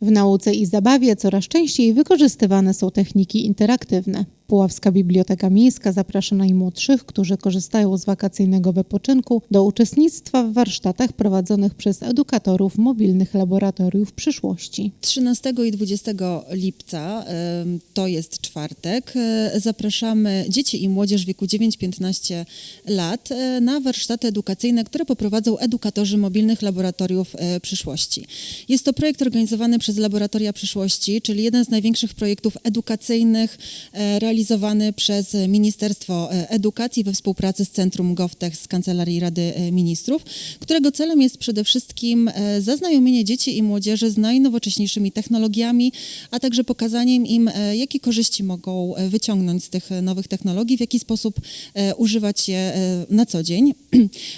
W nauce i zabawie coraz częściej wykorzystywane są techniki interaktywne. Puławska Biblioteka Miejska zaprasza najmłodszych, którzy korzystają z wakacyjnego wypoczynku, do uczestnictwa w warsztatach prowadzonych przez edukatorów mobilnych laboratoriów przyszłości. 13 i 20 lipca, to jest czwartek, e, zapraszamy dzieci i młodzież w wieku 9-15 lat e, na warsztaty edukacyjne, które poprowadzą edukatorzy mobilnych laboratoriów e, przyszłości. Jest to projekt organizowany przez Laboratoria Przyszłości, czyli jeden z największych projektów edukacyjnych e, realizowany przez Ministerstwo e, Edukacji we współpracy z Centrum GovTech z Kancelarii Rady e, Ministrów, którego celem jest przede wszystkim e, zaznajomienie dzieci i młodzieży z najnowocześniejszymi technologiami, a także pokazaniem im, jakie korzyści mogą wyciągnąć z tych nowych technologii, w jaki sposób używać je na co dzień.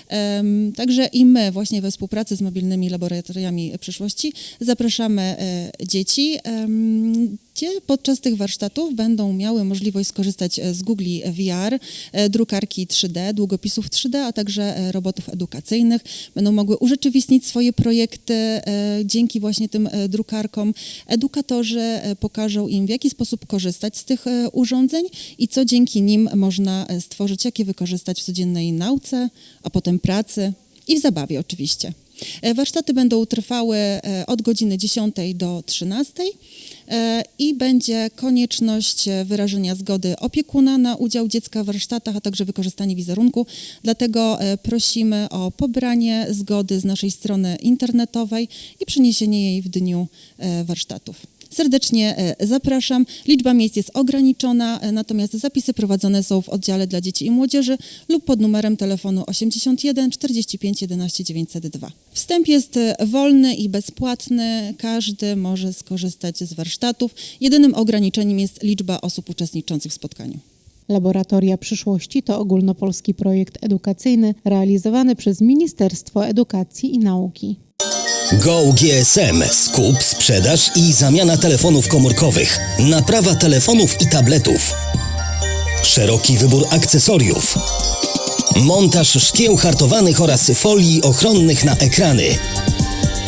Także i my właśnie we współpracy z mobilnymi laboratoriami przyszłości zapraszamy dzieci, podczas tych warsztatów będą miały możliwość skorzystać e, z Google VR, e, drukarki 3D, długopisów 3D, a także e, robotów edukacyjnych. Będą mogły urzeczywistnić swoje projekty dzięki właśnie tym drukarkom. Edukatorzy pokażą im, w jaki sposób korzystać z tych urządzeń i co dzięki nim można stworzyć, jak je wykorzystać w codziennej nauce, a potem pracy i w zabawie oczywiście. E, Warsztaty będą trwały e, od godziny 10 do 13 e, i będzie konieczność wyrażenia zgody opiekuna na udział dziecka w warsztatach, a także wykorzystanie wizerunku. Dlatego prosimy o pobranie zgody z naszej strony internetowej i przeniesienie jej w dniu warsztatów. Serdecznie e, zapraszam. Liczba miejsc jest ograniczona, e, natomiast zapisy prowadzone są w oddziale dla dzieci i młodzieży lub pod numerem telefonu 81 45 11 902. Wstęp jest e, wolny i bezpłatny. Każdy może skorzystać z warsztatów. Jedynym ograniczeniem jest liczba osób uczestniczących w spotkaniu. Laboratoria Przyszłości to ogólnopolski projekt edukacyjny realizowany przez Ministerstwo Edukacji i Nauki. Go GSM. Skup, sprzedaż i zamiana telefonów komórkowych. Naprawa telefonów i tabletów. Szeroki wybór akcesoriów. Montaż szkieł hartowanych oraz folii ochronnych na ekrany.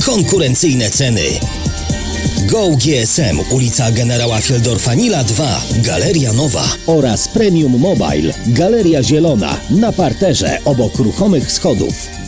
Konkurencyjne ceny. Go GSM, ulica Generała Fieldorfa Nila 2, Galeria Nowa. oraz Premium Mobile, Galeria Zielona na parterze obok ruchomych schodów.